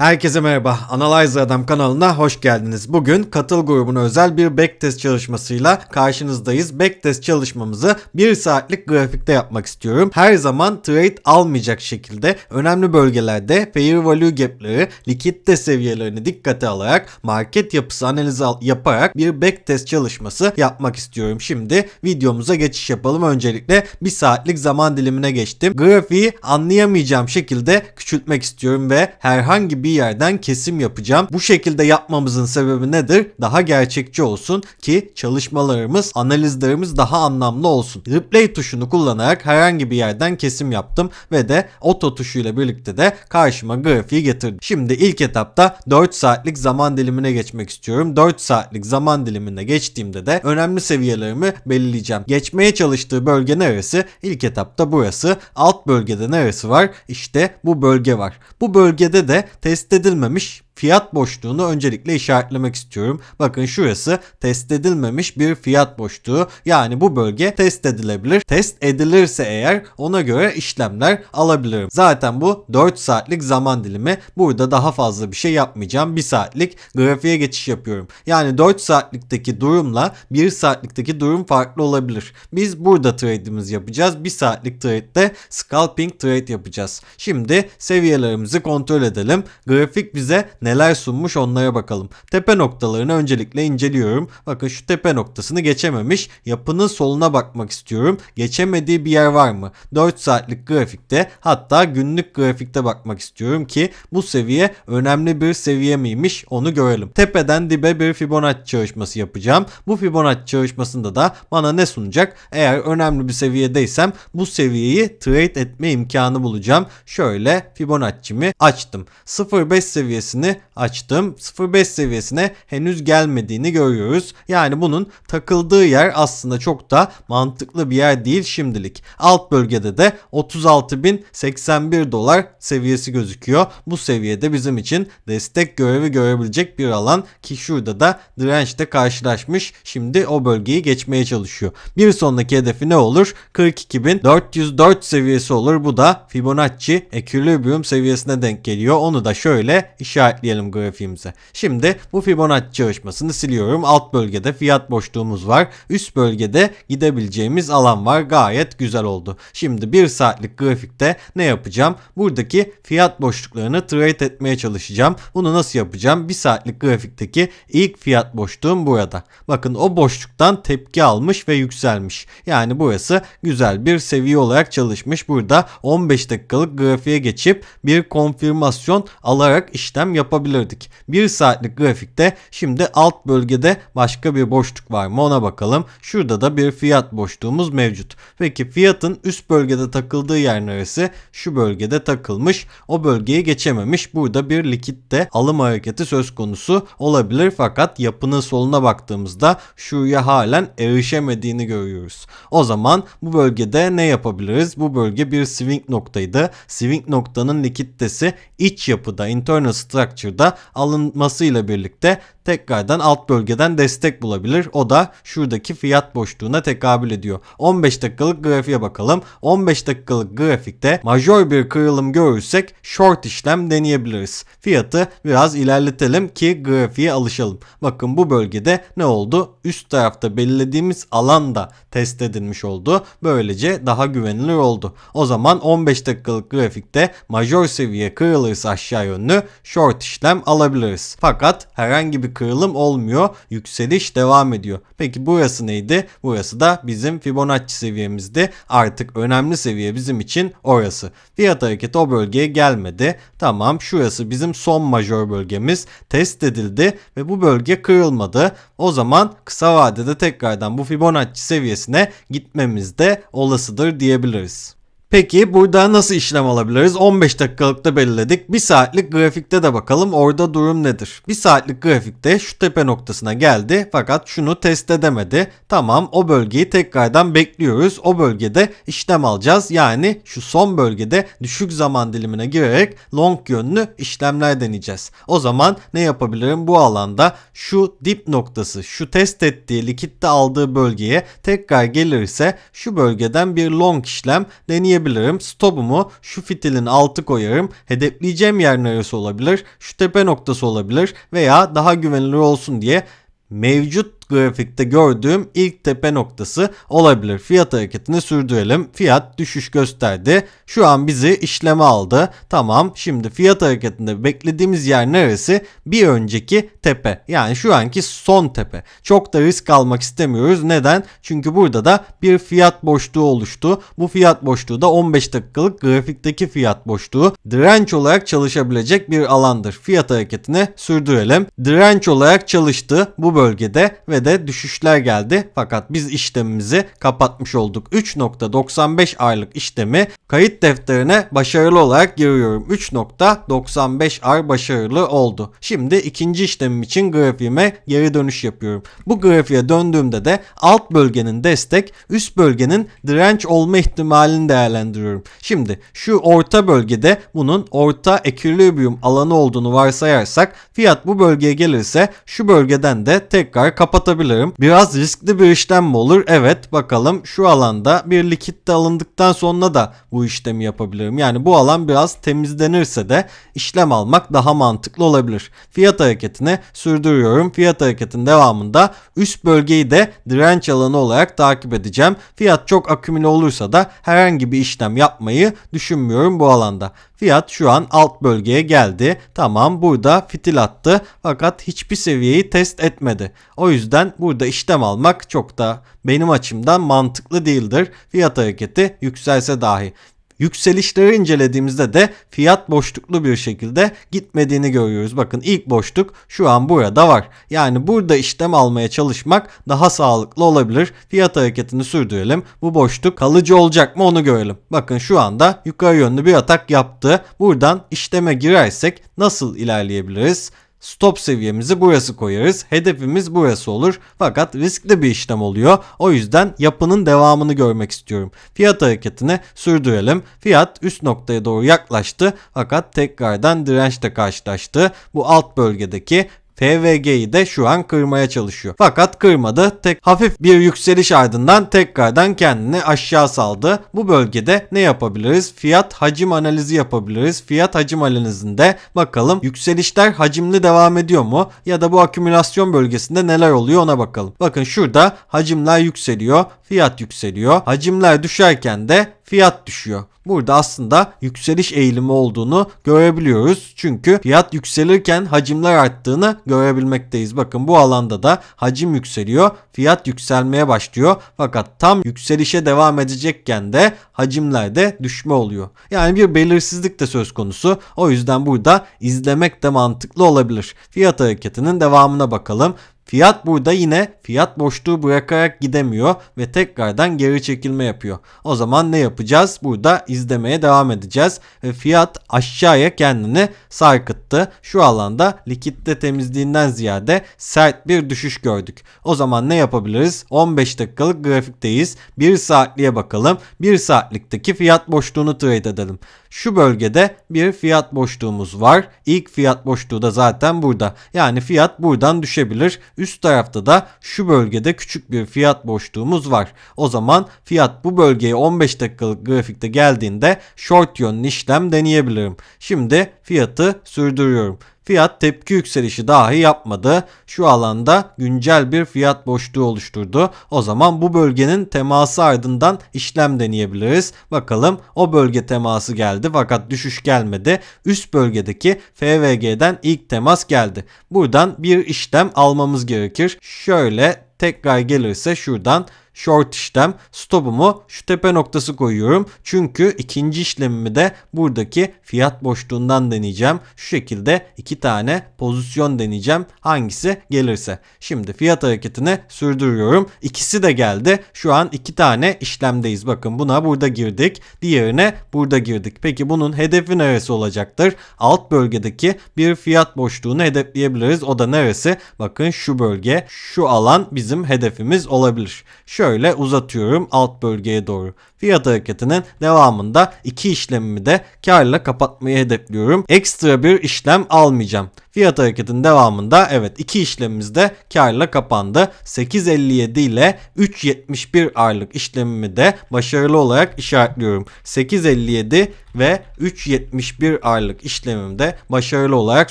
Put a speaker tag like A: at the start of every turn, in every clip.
A: Herkese merhaba. Analyze Adam kanalına hoş geldiniz. Bugün katıl grubuna özel bir backtest çalışmasıyla karşınızdayız. Backtest çalışmamızı 1 saatlik grafikte yapmak istiyorum. Her zaman trade almayacak şekilde önemli bölgelerde fair value gap'leri, likitte seviyelerini dikkate alarak market yapısı analizi al- yaparak bir backtest çalışması yapmak istiyorum. Şimdi videomuza geçiş yapalım. Öncelikle 1 saatlik zaman dilimine geçtim. Grafiği anlayamayacağım şekilde küçültmek istiyorum ve herhangi bir yerden kesim yapacağım. Bu şekilde yapmamızın sebebi nedir? Daha gerçekçi olsun ki çalışmalarımız, analizlerimiz daha anlamlı olsun. Replay tuşunu kullanarak herhangi bir yerden kesim yaptım ve de auto tuşuyla birlikte de karşıma grafiği getirdim. Şimdi ilk etapta 4 saatlik zaman dilimine geçmek istiyorum. 4 saatlik zaman dilimine geçtiğimde de önemli seviyelerimi belirleyeceğim. Geçmeye çalıştığı bölge neresi? İlk etapta burası. Alt bölgede neresi var? İşte bu bölge var. Bu bölgede de test edilmemiş fiyat boşluğunu öncelikle işaretlemek istiyorum. Bakın şurası test edilmemiş bir fiyat boşluğu. Yani bu bölge test edilebilir. Test edilirse eğer ona göre işlemler alabilirim. Zaten bu 4 saatlik zaman dilimi. Burada daha fazla bir şey yapmayacağım. 1 saatlik grafiğe geçiş yapıyorum. Yani 4 saatlikteki durumla 1 saatlikteki durum farklı olabilir. Biz burada trade'imizi yapacağız. 1 saatlik trade'de scalping trade yapacağız. Şimdi seviyelerimizi kontrol edelim. Grafik bize neler sunmuş onlara bakalım. Tepe noktalarını öncelikle inceliyorum. Bakın şu tepe noktasını geçememiş. Yapının soluna bakmak istiyorum. Geçemediği bir yer var mı? 4 saatlik grafikte hatta günlük grafikte bakmak istiyorum ki bu seviye önemli bir seviye miymiş onu görelim. Tepeden dibe bir Fibonacci çalışması yapacağım. Bu Fibonacci çalışmasında da bana ne sunacak? Eğer önemli bir seviyedeysem bu seviyeyi trade etme imkanı bulacağım. Şöyle Fibonacci'mi açtım. 0.5 seviyesini açtım. 0.5 seviyesine henüz gelmediğini görüyoruz. Yani bunun takıldığı yer aslında çok da mantıklı bir yer değil şimdilik. Alt bölgede de 36.081 dolar seviyesi gözüküyor. Bu seviyede bizim için destek görevi görebilecek bir alan ki şurada da dirençle karşılaşmış. Şimdi o bölgeyi geçmeye çalışıyor. Bir sonraki hedefi ne olur? 42.404 seviyesi olur. Bu da Fibonacci Equilibrium seviyesine denk geliyor. Onu da şöyle işaretleyelim grafiğimize. Şimdi bu Fibonacci çalışmasını siliyorum. Alt bölgede fiyat boşluğumuz var. Üst bölgede gidebileceğimiz alan var. Gayet güzel oldu. Şimdi 1 saatlik grafikte ne yapacağım? Buradaki fiyat boşluklarını trade etmeye çalışacağım. Bunu nasıl yapacağım? 1 saatlik grafikteki ilk fiyat boşluğum burada. Bakın o boşluktan tepki almış ve yükselmiş. Yani burası güzel bir seviye olarak çalışmış. Burada 15 dakikalık grafiğe geçip bir konfirmasyon alarak işlem yapabilirdik. 1 saatlik grafikte şimdi alt bölgede başka bir boşluk var mı ona bakalım. Şurada da bir fiyat boşluğumuz mevcut. Peki fiyatın üst bölgede takıldığı yer neresi? Şu bölgede takılmış. O bölgeyi geçememiş. Burada bir likitte alım hareketi söz konusu olabilir fakat yapının soluna baktığımızda şuraya halen erişemediğini görüyoruz. O zaman bu bölgede ne yapabiliriz? Bu bölge bir swing noktaydı. Swing noktanın likittesi iç yapıda internal structure'da alınmasıyla birlikte tekrardan alt bölgeden destek bulabilir. O da şuradaki fiyat boşluğuna tekabül ediyor. 15 dakikalık grafiğe bakalım. 15 dakikalık grafikte majör bir kırılım görürsek short işlem deneyebiliriz. Fiyatı biraz ilerletelim ki grafiğe alışalım. Bakın bu bölgede ne oldu? Üst tarafta belirlediğimiz alan da test edilmiş oldu. Böylece daha güvenilir oldu. O zaman 15 dakikalık grafikte majör seviye kırılırsa aşağı yönlü short işlem alabiliriz. Fakat herhangi bir kırılım olmuyor. Yükseliş devam ediyor. Peki burası neydi? Burası da bizim Fibonacci seviyemizdi. Artık önemli seviye bizim için orası. Fiyat hareketi o bölgeye gelmedi. Tamam şurası bizim son majör bölgemiz. Test edildi ve bu bölge kırılmadı. O zaman kısa vadede tekrardan bu Fibonacci seviyesine gitmemiz de olasıdır diyebiliriz. Peki burada nasıl işlem alabiliriz? 15 dakikalıkta belirledik. 1 saatlik grafikte de bakalım orada durum nedir? 1 saatlik grafikte şu tepe noktasına geldi fakat şunu test edemedi. Tamam o bölgeyi tekrardan bekliyoruz. O bölgede işlem alacağız. Yani şu son bölgede düşük zaman dilimine girerek long yönlü işlemler deneyeceğiz. O zaman ne yapabilirim? Bu alanda şu dip noktası, şu test ettiği likitte aldığı bölgeye tekrar gelirse şu bölgeden bir long işlem deneyebilirim hedefleyebilirim. Stopumu şu fitilin altı koyarım. Hedefleyeceğim yer neresi olabilir? Şu tepe noktası olabilir veya daha güvenilir olsun diye mevcut grafikte gördüğüm ilk tepe noktası olabilir. Fiyat hareketini sürdürelim. Fiyat düşüş gösterdi. Şu an bizi işleme aldı. Tamam şimdi fiyat hareketinde beklediğimiz yer neresi? Bir önceki tepe. Yani şu anki son tepe. Çok da risk almak istemiyoruz. Neden? Çünkü burada da bir fiyat boşluğu oluştu. Bu fiyat boşluğu da 15 dakikalık grafikteki fiyat boşluğu. Direnç olarak çalışabilecek bir alandır. Fiyat hareketini sürdürelim. Direnç olarak çalıştı bu bölgede ve de düşüşler geldi. Fakat biz işlemimizi kapatmış olduk. 3.95 aylık işlemi kayıt defterine başarılı olarak giriyorum. 3.95 ay başarılı oldu. Şimdi ikinci işlemim için grafiğime geri dönüş yapıyorum. Bu grafiğe döndüğümde de alt bölgenin destek, üst bölgenin direnç olma ihtimalini değerlendiriyorum. Şimdi şu orta bölgede bunun orta ekilibrium alanı olduğunu varsayarsak fiyat bu bölgeye gelirse şu bölgeden de tekrar kapatabilirim. Biraz riskli bir işlem mi olur? Evet bakalım şu alanda bir likit de alındıktan sonra da bu işlemi yapabilirim. Yani bu alan biraz temizlenirse de işlem almak daha mantıklı olabilir. Fiyat hareketini sürdürüyorum. Fiyat hareketin devamında üst bölgeyi de direnç alanı olarak takip edeceğim. Fiyat çok akümüle olursa da herhangi bir işlem yapmayı düşünmüyorum bu alanda. Fiyat şu an alt bölgeye geldi. Tamam burada fitil attı fakat hiçbir seviyeyi test etmedi. O yüzden burada işlem almak çok da benim açımdan mantıklı değildir. Fiyat hareketi yükselse dahi. Yükselişleri incelediğimizde de fiyat boşluklu bir şekilde gitmediğini görüyoruz. Bakın ilk boşluk şu an burada var. Yani burada işlem almaya çalışmak daha sağlıklı olabilir. Fiyat hareketini sürdürelim. Bu boşluk kalıcı olacak mı onu görelim. Bakın şu anda yukarı yönlü bir atak yaptı. Buradan işleme girersek nasıl ilerleyebiliriz? Stop seviyemizi burası koyarız. Hedefimiz burası olur. Fakat riskli bir işlem oluyor. O yüzden yapının devamını görmek istiyorum. Fiyat hareketini sürdürelim. Fiyat üst noktaya doğru yaklaştı. Fakat tekrardan dirençle karşılaştı. Bu alt bölgedeki FVG'yi de şu an kırmaya çalışıyor. Fakat kırmadı. Tek hafif bir yükseliş ardından tekrardan kendini aşağı saldı. Bu bölgede ne yapabiliriz? Fiyat hacim analizi yapabiliriz. Fiyat hacim analizinde bakalım yükselişler hacimli devam ediyor mu? Ya da bu akümülasyon bölgesinde neler oluyor ona bakalım. Bakın şurada hacimler yükseliyor. Fiyat yükseliyor. Hacimler düşerken de fiyat düşüyor. Burada aslında yükseliş eğilimi olduğunu görebiliyoruz. Çünkü fiyat yükselirken hacimler arttığını görebilmekteyiz. Bakın bu alanda da hacim yükseliyor, fiyat yükselmeye başlıyor. Fakat tam yükselişe devam edecekken de hacimlerde düşme oluyor. Yani bir belirsizlik de söz konusu. O yüzden burada izlemek de mantıklı olabilir. Fiyat hareketinin devamına bakalım. Fiyat burada yine fiyat boşluğu bırakarak gidemiyor ve tekrardan geri çekilme yapıyor. O zaman ne yapacağız? Burada izlemeye devam edeceğiz ve fiyat aşağıya kendini sarkıttı. Şu alanda likitte temizliğinden ziyade sert bir düşüş gördük. O zaman ne yapabiliriz? 15 dakikalık grafikteyiz. 1 saatliğe bakalım. 1 saatlikteki fiyat boşluğunu trade edelim. Şu bölgede bir fiyat boşluğumuz var. İlk fiyat boşluğu da zaten burada. Yani fiyat buradan düşebilir. Üst tarafta da şu bölgede küçük bir fiyat boşluğumuz var. O zaman fiyat bu bölgeye 15 dakikalık grafikte geldiğinde short yönlü işlem deneyebilirim. Şimdi fiyatı sürdürüyorum. Fiyat tepki yükselişi dahi yapmadı. Şu alanda güncel bir fiyat boşluğu oluşturdu. O zaman bu bölgenin teması ardından işlem deneyebiliriz. Bakalım o bölge teması geldi fakat düşüş gelmedi. Üst bölgedeki FVG'den ilk temas geldi. Buradan bir işlem almamız gerekir. Şöyle tekrar gelirse şuradan short işlem stopumu şu tepe noktası koyuyorum. Çünkü ikinci işlemimi de buradaki fiyat boşluğundan deneyeceğim. Şu şekilde iki tane pozisyon deneyeceğim. Hangisi gelirse. Şimdi fiyat hareketini sürdürüyorum. İkisi de geldi. Şu an iki tane işlemdeyiz. Bakın buna burada girdik. Diğerine burada girdik. Peki bunun hedefi neresi olacaktır? Alt bölgedeki bir fiyat boşluğunu hedefleyebiliriz. O da neresi? Bakın şu bölge, şu alan bizim hedefimiz olabilir. Şöyle şöyle uzatıyorum alt bölgeye doğru. Fiyat hareketinin devamında iki işlemimi de karla kapatmayı hedefliyorum. Ekstra bir işlem almayacağım. Fiyat hareketinin devamında evet iki işlemimiz de karla kapandı. 8.57 ile 3.71 aylık işlemimi de başarılı olarak işaretliyorum. 8.57 ve 3.71 aylık işlemim de başarılı olarak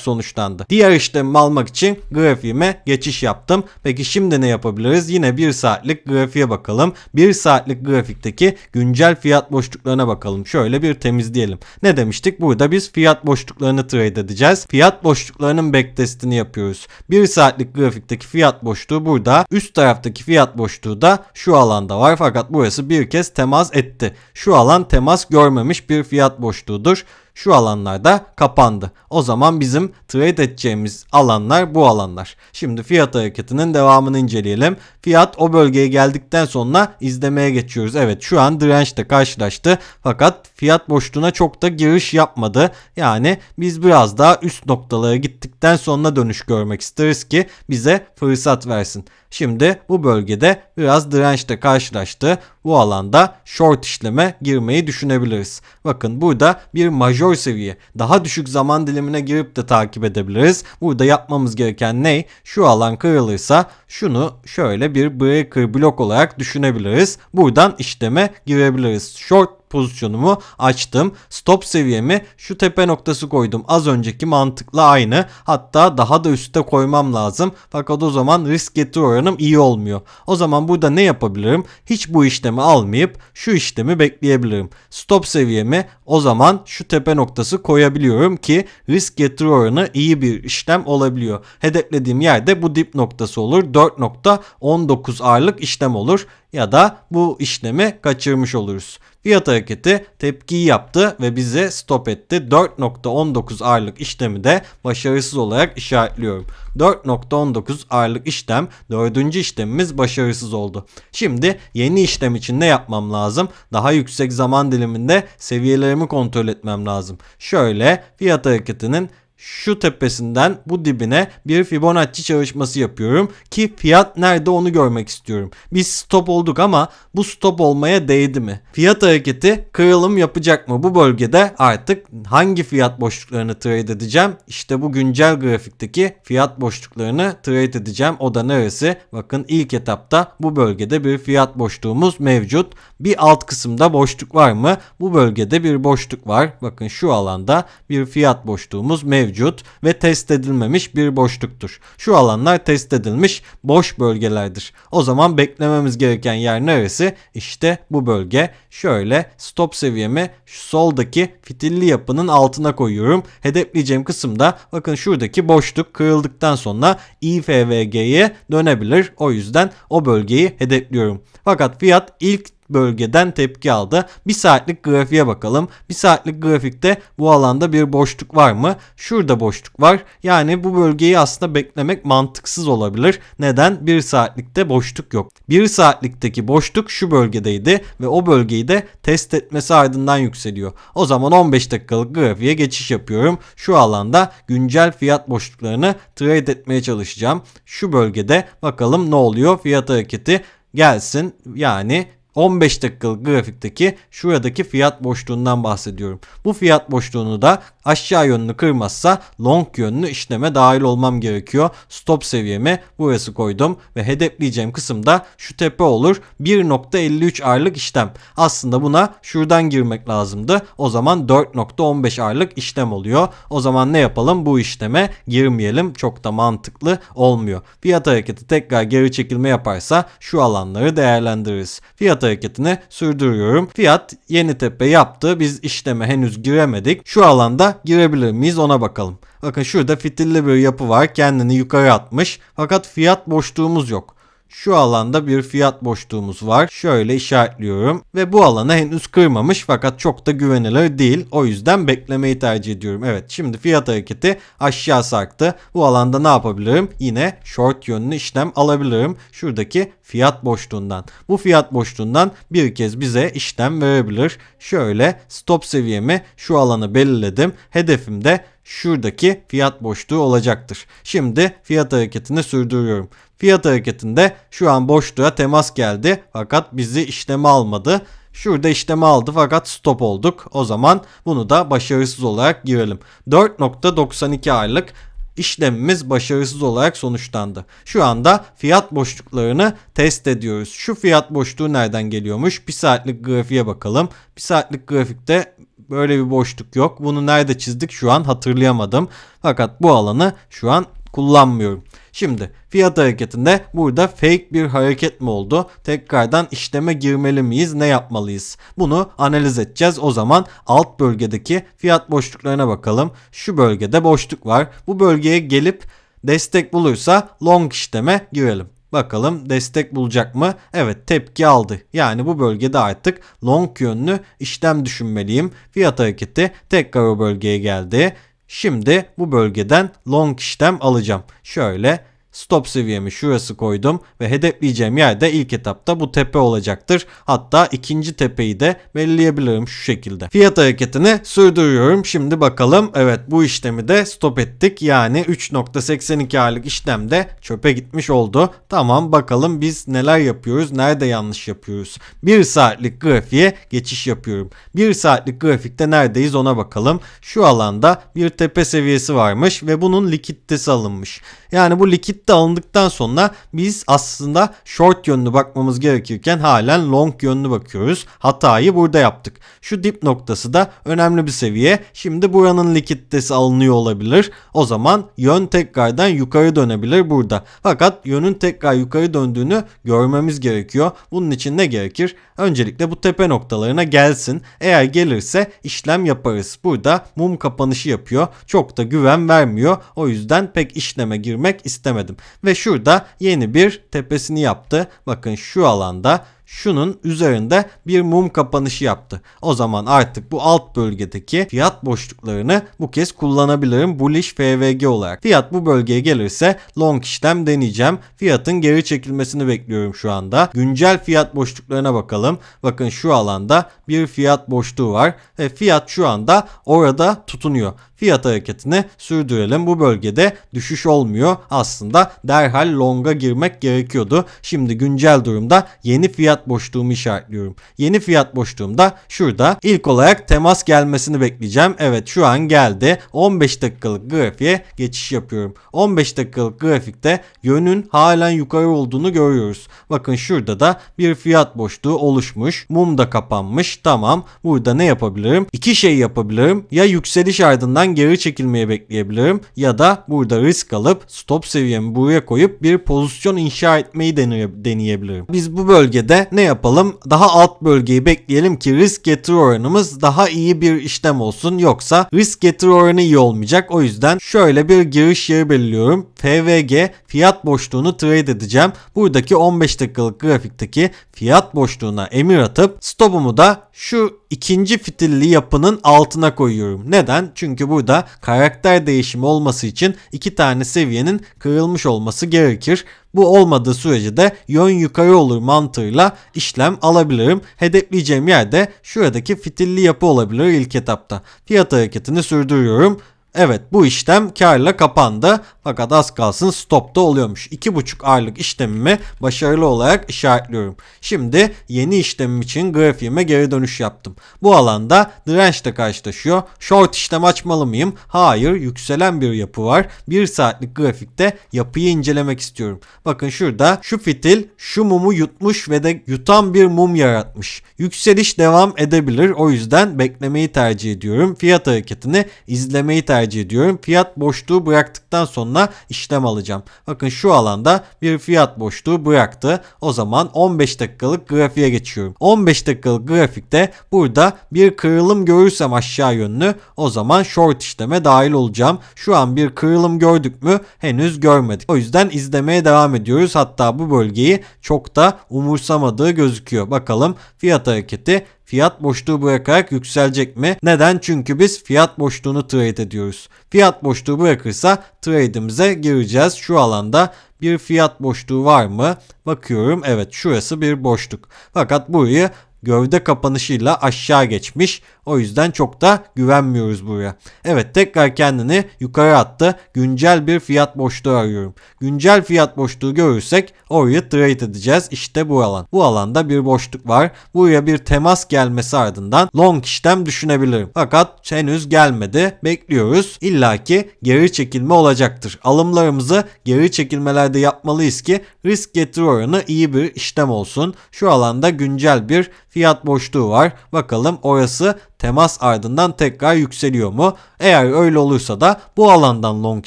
A: sonuçlandı. Diğer işlemimi almak için grafiğime geçiş yaptım. Peki şimdi ne yapabiliriz? Yine 1 saatlik grafiğe bakalım. 1 saatlik grafikteki güncel fiyat boşluklarına bakalım. Şöyle bir temizleyelim. Ne demiştik? Burada biz fiyat boşluklarını trade edeceğiz. Fiyat boşluklarının backtestini yapıyoruz. 1 saatlik grafikteki fiyat boşluğu burada. Üst taraftaki fiyat boşluğu da şu alanda var. Fakat burası bir kez temas etti. Şu alan temas görmemiş bir fiyat boşluğudur. Şu alanlarda kapandı. O zaman bizim trade edeceğimiz alanlar bu alanlar. Şimdi fiyat hareketinin devamını inceleyelim. Fiyat o bölgeye geldikten sonra izlemeye geçiyoruz. Evet şu an dirençle karşılaştı. Fakat fiyat boşluğuna çok da giriş yapmadı. Yani biz biraz daha üst noktalara gittikten sonra dönüş görmek isteriz ki bize fırsat versin. Şimdi bu bölgede biraz dirençle karşılaştı. Bu alanda short işleme girmeyi düşünebiliriz. Bakın burada bir major seviye daha düşük zaman dilimine girip de takip edebiliriz. Burada yapmamız gereken ne? Şu alan kırılırsa şunu şöyle bir breaker blok olarak düşünebiliriz. Buradan işleme girebiliriz. Short pozisyonumu açtım. Stop seviyemi şu tepe noktası koydum. Az önceki mantıkla aynı. Hatta daha da üstte koymam lazım. Fakat o zaman risk getir oranım iyi olmuyor. O zaman burada ne yapabilirim? Hiç bu işlemi almayıp şu işlemi bekleyebilirim. Stop seviyemi o zaman şu tepe noktası koyabiliyorum ki risk getir oranı iyi bir işlem olabiliyor. Hedeflediğim yerde bu dip noktası olur. 4.19 ağırlık işlem olur ya da bu işlemi kaçırmış oluruz. Fiyat hareketi tepkiyi yaptı ve bize stop etti. 4.19 ağırlık işlemi de başarısız olarak işaretliyorum. 4.19 ağırlık işlem dördüncü işlemimiz başarısız oldu. Şimdi yeni işlem için ne yapmam lazım? Daha yüksek zaman diliminde seviyelerimi kontrol etmem lazım. Şöyle fiyat hareketinin şu tepesinden bu dibine bir Fibonacci çalışması yapıyorum ki fiyat nerede onu görmek istiyorum. Biz stop olduk ama bu stop olmaya değdi mi? Fiyat hareketi kırılım yapacak mı? Bu bölgede artık hangi fiyat boşluklarını trade edeceğim? İşte bu güncel grafikteki fiyat boşluklarını trade edeceğim. O da neresi? Bakın ilk etapta bu bölgede bir fiyat boşluğumuz mevcut. Bir alt kısımda boşluk var mı? Bu bölgede bir boşluk var. Bakın şu alanda bir fiyat boşluğumuz mevcut mevcut ve test edilmemiş bir boşluktur. Şu alanlar test edilmiş boş bölgelerdir. O zaman beklememiz gereken yer neresi? İşte bu bölge. Şöyle stop seviyemi soldaki fitilli yapının altına koyuyorum. Hedefleyeceğim kısımda bakın şuradaki boşluk kırıldıktan sonra IFVG'ye dönebilir. O yüzden o bölgeyi hedefliyorum. Fakat fiyat ilk bölgeden tepki aldı. Bir saatlik grafiğe bakalım. Bir saatlik grafikte bu alanda bir boşluk var mı? Şurada boşluk var. Yani bu bölgeyi aslında beklemek mantıksız olabilir. Neden? Bir saatlikte boşluk yok. Bir saatlikteki boşluk şu bölgedeydi ve o bölgeyi de test etmesi ardından yükseliyor. O zaman 15 dakikalık grafiğe geçiş yapıyorum. Şu alanda güncel fiyat boşluklarını trade etmeye çalışacağım. Şu bölgede bakalım ne oluyor? Fiyat hareketi gelsin. Yani 15 dakikalık grafikteki şuradaki fiyat boşluğundan bahsediyorum. Bu fiyat boşluğunu da aşağı yönlü kırmazsa long yönlü işleme dahil olmam gerekiyor. Stop seviyemi burası koydum ve hedefleyeceğim kısımda şu tepe olur. 1.53 aylık işlem. Aslında buna şuradan girmek lazımdı. O zaman 4.15 aylık işlem oluyor. O zaman ne yapalım? Bu işleme girmeyelim. Çok da mantıklı olmuyor. Fiyat hareketi tekrar geri çekilme yaparsa şu alanları değerlendiririz. Fiyat hareketini sürdürüyorum. Fiyat yeni tepe yaptı. Biz işleme henüz giremedik. Şu alanda girebilir miyiz ona bakalım. Bakın şurada fitilli bir yapı var. Kendini yukarı atmış. Fakat fiyat boşluğumuz yok. Şu alanda bir fiyat boşluğumuz var. Şöyle işaretliyorum. Ve bu alanı henüz kırmamış fakat çok da güvenilir değil. O yüzden beklemeyi tercih ediyorum. Evet şimdi fiyat hareketi aşağı sarktı. Bu alanda ne yapabilirim? Yine short yönlü işlem alabilirim. Şuradaki fiyat boşluğundan. Bu fiyat boşluğundan bir kez bize işlem verebilir. Şöyle stop seviyemi şu alanı belirledim. Hedefim de şuradaki fiyat boşluğu olacaktır. Şimdi fiyat hareketini sürdürüyorum. Fiyat hareketinde şu an boşluğa temas geldi fakat bizi işleme almadı. Şurada işlemi aldı fakat stop olduk. O zaman bunu da başarısız olarak girelim. 4.92 aylık işlemimiz başarısız olarak sonuçlandı. Şu anda fiyat boşluklarını test ediyoruz. Şu fiyat boşluğu nereden geliyormuş? Bir saatlik grafiğe bakalım. Bir saatlik grafikte böyle bir boşluk yok. Bunu nerede çizdik şu an hatırlayamadım. Fakat bu alanı şu an kullanmıyorum. Şimdi fiyat hareketinde burada fake bir hareket mi oldu? Tekrardan işleme girmeli miyiz? Ne yapmalıyız? Bunu analiz edeceğiz. O zaman alt bölgedeki fiyat boşluklarına bakalım. Şu bölgede boşluk var. Bu bölgeye gelip destek bulursa long işleme girelim. Bakalım destek bulacak mı? Evet tepki aldı. Yani bu bölgede artık long yönlü işlem düşünmeliyim. Fiyat hareketi tekrar o bölgeye geldi. Şimdi bu bölgeden long işlem alacağım. Şöyle Stop seviyemi şurası koydum ve hedefleyeceğim yerde ilk etapta bu tepe olacaktır. Hatta ikinci tepeyi de belirleyebilirim şu şekilde. Fiyat hareketini sürdürüyorum. Şimdi bakalım evet bu işlemi de stop ettik. Yani 3.82 aylık işlemde çöpe gitmiş oldu. Tamam bakalım biz neler yapıyoruz, nerede yanlış yapıyoruz. 1 saatlik grafiğe geçiş yapıyorum. 1 saatlik grafikte neredeyiz ona bakalım. Şu alanda bir tepe seviyesi varmış ve bunun likiditesi alınmış. Yani bu likitte alındıktan sonra biz aslında short yönlü bakmamız gerekirken halen long yönlü bakıyoruz. Hatayı burada yaptık. Şu dip noktası da önemli bir seviye. Şimdi buranın likiditesi alınıyor olabilir. O zaman yön tekrardan yukarı dönebilir burada. Fakat yönün tekrar yukarı döndüğünü görmemiz gerekiyor. Bunun için ne gerekir? Öncelikle bu tepe noktalarına gelsin. Eğer gelirse işlem yaparız. Burada mum kapanışı yapıyor. Çok da güven vermiyor. O yüzden pek işleme girmek istemedim. Ve şurada yeni bir tepesini yaptı. Bakın şu alanda şunun üzerinde bir mum kapanışı yaptı. O zaman artık bu alt bölgedeki fiyat boşluklarını bu kez kullanabilirim bullish FVG olarak. Fiyat bu bölgeye gelirse long işlem deneyeceğim. Fiyatın geri çekilmesini bekliyorum şu anda. Güncel fiyat boşluklarına bakalım. Bakın şu alanda bir fiyat boşluğu var ve fiyat şu anda orada tutunuyor. Fiyat hareketini sürdürelim. Bu bölgede düşüş olmuyor. Aslında derhal longa girmek gerekiyordu. Şimdi güncel durumda yeni fiyat boşluğumu işaretliyorum. Yeni fiyat boşluğumda şurada ilk olarak temas gelmesini bekleyeceğim. Evet şu an geldi. 15 dakikalık grafiğe geçiş yapıyorum. 15 dakikalık grafikte yönün halen yukarı olduğunu görüyoruz. Bakın şurada da bir fiyat boşluğu oluşmuş. Mum da kapanmış. Tamam. Burada ne yapabilirim? İki şey yapabilirim. Ya yükseliş ardından geri çekilmeye bekleyebilirim ya da burada risk alıp stop seviyemi buraya koyup bir pozisyon inşa etmeyi deneyebilirim. Biz bu bölgede ne yapalım? Daha alt bölgeyi bekleyelim ki risk getiri oranımız daha iyi bir işlem olsun. Yoksa risk getiri oranı iyi olmayacak. O yüzden şöyle bir giriş yeri belirliyorum. FVG fiyat boşluğunu trade edeceğim. Buradaki 15 dakikalık grafikteki fiyat boşluğuna emir atıp stopumu da şu ikinci fitilli yapının altına koyuyorum. Neden? Çünkü burada karakter değişimi olması için iki tane seviyenin kırılmış olması gerekir. Bu olmadığı sürece de yön yukarı olur mantığıyla işlem alabilirim. Hedefleyeceğim yerde şuradaki fitilli yapı olabilir ilk etapta. Fiyat hareketini sürdürüyorum. Evet bu işlem karla kapandı fakat az kalsın stopta oluyormuş. 2,5 aylık işlemimi başarılı olarak işaretliyorum. Şimdi yeni işlemim için grafiğime geri dönüş yaptım. Bu alanda dirençle karşılaşıyor. Short işlem açmalı mıyım? Hayır yükselen bir yapı var. 1 saatlik grafikte yapıyı incelemek istiyorum. Bakın şurada şu fitil şu mumu yutmuş ve de yutan bir mum yaratmış. Yükseliş devam edebilir o yüzden beklemeyi tercih ediyorum. Fiyat hareketini izlemeyi tercih ediyorum. Fiyat boşluğu bıraktıktan sonra işlem alacağım. Bakın şu alanda bir fiyat boşluğu bıraktı. O zaman 15 dakikalık grafiğe geçiyorum. 15 dakikalık grafikte burada bir kırılım görürsem aşağı yönlü o zaman short işleme dahil olacağım. Şu an bir kırılım gördük mü? Henüz görmedik. O yüzden izlemeye devam ediyoruz. Hatta bu bölgeyi çok da umursamadığı gözüküyor. Bakalım fiyat hareketi fiyat boşluğu bırakarak yükselecek mi? Neden? Çünkü biz fiyat boşluğunu trade ediyoruz. Fiyat boşluğu bırakırsa trade'imize gireceğiz. Şu alanda bir fiyat boşluğu var mı? Bakıyorum evet şurası bir boşluk. Fakat burayı gövde kapanışıyla aşağı geçmiş. O yüzden çok da güvenmiyoruz buraya. Evet tekrar kendini yukarı attı. Güncel bir fiyat boşluğu arıyorum. Güncel fiyat boşluğu görürsek orayı trade edeceğiz. İşte bu alan. Bu alanda bir boşluk var. Buraya bir temas gelmesi ardından long işlem düşünebilirim. Fakat henüz gelmedi. Bekliyoruz. İlla ki geri çekilme olacaktır. Alımlarımızı geri çekilmelerde yapmalıyız ki risk getiri oranı iyi bir işlem olsun. Şu alanda güncel bir fiyat boşluğu var. Bakalım orası temas ardından tekrar yükseliyor mu? Eğer öyle olursa da bu alandan long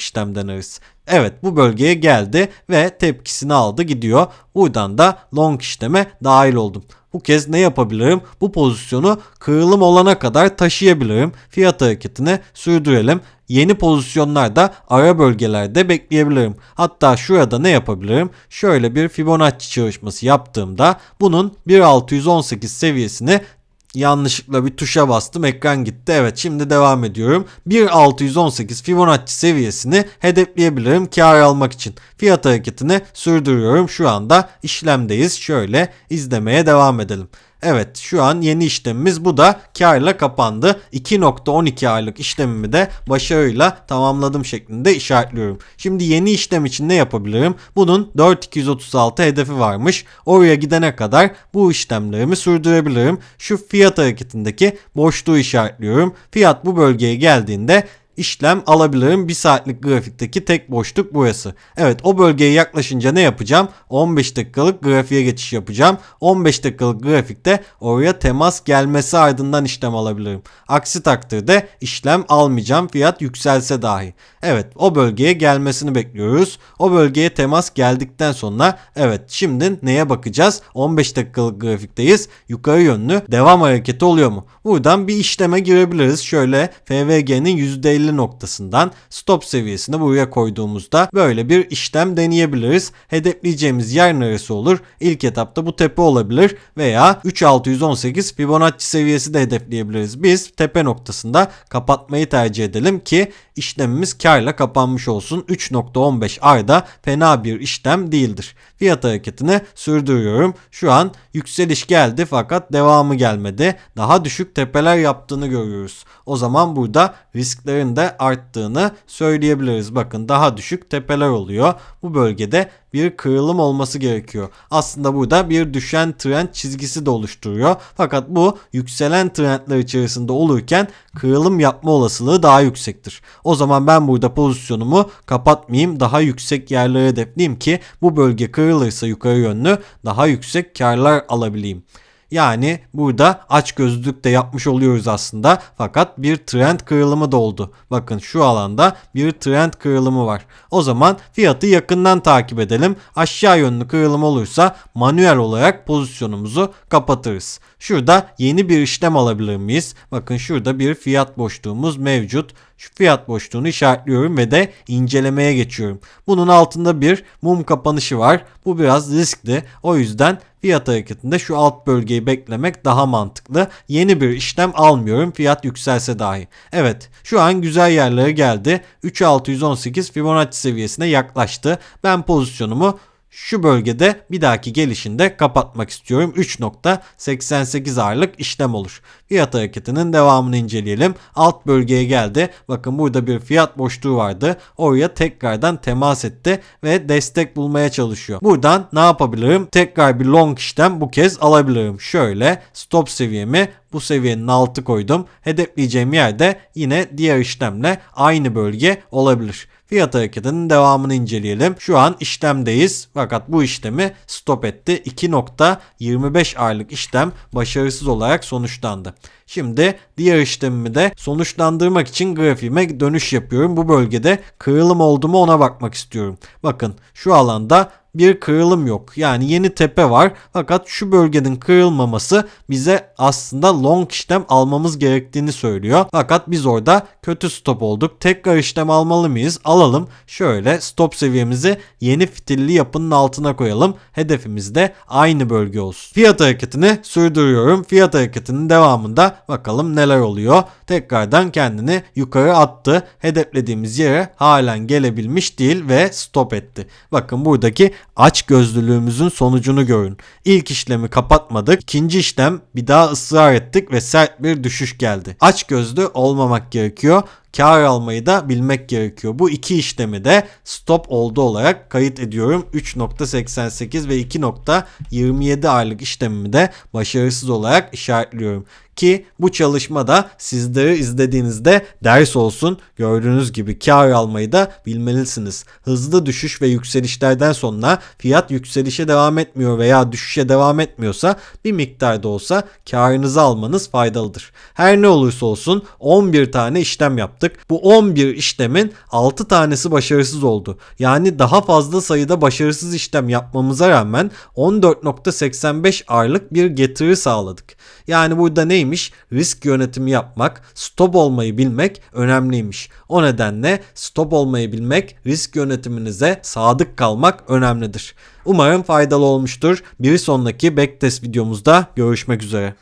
A: işlem deneriz. Evet bu bölgeye geldi ve tepkisini aldı gidiyor. Buradan da long işleme dahil oldum. Bu kez ne yapabilirim? Bu pozisyonu kırılım olana kadar taşıyabilirim. Fiyat hareketini sürdürelim. Yeni pozisyonlarda ara bölgelerde bekleyebilirim. Hatta şurada ne yapabilirim? Şöyle bir Fibonacci çalışması yaptığımda bunun 1618 seviyesini Yanlışlıkla bir tuşa bastım ekran gitti. Evet şimdi devam ediyorum. 1618 Fibonacci seviyesini hedefleyebilirim kar almak için. Fiyat hareketini sürdürüyorum. Şu anda işlemdeyiz. Şöyle izlemeye devam edelim. Evet şu an yeni işlemimiz bu da karla kapandı. 2.12 aylık işlemimi de başarıyla tamamladım şeklinde işaretliyorum. Şimdi yeni işlem için ne yapabilirim? Bunun 4236 hedefi varmış. Oraya gidene kadar bu işlemlerimi sürdürebilirim. Şu fiyat hareketindeki boşluğu işaretliyorum. Fiyat bu bölgeye geldiğinde işlem alabilirim. Bir saatlik grafikteki tek boşluk burası. Evet o bölgeye yaklaşınca ne yapacağım? 15 dakikalık grafiğe geçiş yapacağım. 15 dakikalık grafikte oraya temas gelmesi ardından işlem alabilirim. Aksi takdirde işlem almayacağım fiyat yükselse dahi. Evet o bölgeye gelmesini bekliyoruz. O bölgeye temas geldikten sonra evet şimdi neye bakacağız? 15 dakikalık grafikteyiz. Yukarı yönlü devam hareketi oluyor mu? Buradan bir işleme girebiliriz. Şöyle FVG'nin %50 noktasından stop seviyesini buraya koyduğumuzda böyle bir işlem deneyebiliriz. Hedefleyeceğimiz yer neresi olur? İlk etapta bu tepe olabilir veya 3618 Fibonacci seviyesi de hedefleyebiliriz. Biz tepe noktasında kapatmayı tercih edelim ki işlemimiz karla kapanmış olsun. 3.15 ayda fena bir işlem değildir. Fiyat hareketini sürdürüyorum. Şu an yükseliş geldi fakat devamı gelmedi. Daha düşük tepeler yaptığını görüyoruz. O zaman burada risklerin de arttığını söyleyebiliriz. Bakın daha düşük tepeler oluyor. Bu bölgede bir kırılım olması gerekiyor. Aslında burada bir düşen trend çizgisi de oluşturuyor. Fakat bu yükselen trendler içerisinde olurken kırılım yapma olasılığı daha yüksektir. O zaman ben burada pozisyonumu kapatmayayım. Daha yüksek yerlere hedefleyeyim ki bu bölge kırılırsa yukarı yönlü daha yüksek karlar alabileyim. Yani burada aç gözlülük de yapmış oluyoruz aslında. Fakat bir trend kırılımı da oldu. Bakın şu alanda bir trend kırılımı var. O zaman fiyatı yakından takip edelim. Aşağı yönlü kırılım olursa manuel olarak pozisyonumuzu kapatırız. Şurada yeni bir işlem alabilir miyiz? Bakın şurada bir fiyat boşluğumuz mevcut. Şu fiyat boşluğunu işaretliyorum ve de incelemeye geçiyorum. Bunun altında bir mum kapanışı var. Bu biraz riskli. O yüzden fiyat hareketinde şu alt bölgeyi beklemek daha mantıklı. Yeni bir işlem almıyorum fiyat yükselse dahi. Evet şu an güzel yerlere geldi. 3618 Fibonacci seviyesine yaklaştı. Ben pozisyonumu şu bölgede bir dahaki gelişinde kapatmak istiyorum. 3.88 aylık işlem olur. Fiyat hareketinin devamını inceleyelim. Alt bölgeye geldi. Bakın burada bir fiyat boşluğu vardı. Oraya tekrardan temas etti ve destek bulmaya çalışıyor. Buradan ne yapabilirim? Tekrar bir long işlem bu kez alabilirim. Şöyle stop seviyemi bu seviyenin altı koydum. Hedefleyeceğim yerde yine diğer işlemle aynı bölge olabilir. Fiyat hareketinin devamını inceleyelim. Şu an işlemdeyiz fakat bu işlemi stop etti. 2.25 aylık işlem başarısız olarak sonuçlandı. Şimdi diğer işlemimi de sonuçlandırmak için grafiğime dönüş yapıyorum. Bu bölgede kırılım oldu mu ona bakmak istiyorum. Bakın şu alanda bir kırılım yok. Yani yeni tepe var fakat şu bölgenin kırılmaması bize aslında long işlem almamız gerektiğini söylüyor. Fakat biz orada kötü stop olduk. Tekrar işlem almalı mıyız? Alalım. Şöyle stop seviyemizi yeni fitilli yapının altına koyalım. Hedefimiz de aynı bölge olsun. Fiyat hareketini sürdürüyorum. Fiyat hareketinin devamında da bakalım neler oluyor. Tekrardan kendini yukarı attı. Hedeflediğimiz yere halen gelebilmiş değil ve stop etti. Bakın buradaki aç gözlülüğümüzün sonucunu görün. İlk işlemi kapatmadık. İkinci işlem bir daha ısrar ettik ve sert bir düşüş geldi. Aç gözlü olmamak gerekiyor kar almayı da bilmek gerekiyor. Bu iki işlemi de stop oldu olarak kayıt ediyorum. 3.88 ve 2.27 aylık işlemimi de başarısız olarak işaretliyorum. Ki bu çalışmada sizleri izlediğinizde ders olsun. Gördüğünüz gibi kar almayı da bilmelisiniz. Hızlı düşüş ve yükselişlerden sonra fiyat yükselişe devam etmiyor veya düşüşe devam etmiyorsa bir miktarda olsa karınızı almanız faydalıdır. Her ne olursa olsun 11 tane işlem yaptık. Bu 11 işlemin 6 tanesi başarısız oldu. Yani daha fazla sayıda başarısız işlem yapmamıza rağmen 14.85 aylık bir getiri sağladık. Yani burada neymiş? Risk yönetimi yapmak, stop olmayı bilmek önemliymiş. O nedenle stop olmayı bilmek, risk yönetiminize sadık kalmak önemlidir. Umarım faydalı olmuştur. Bir sonraki backtest videomuzda görüşmek üzere.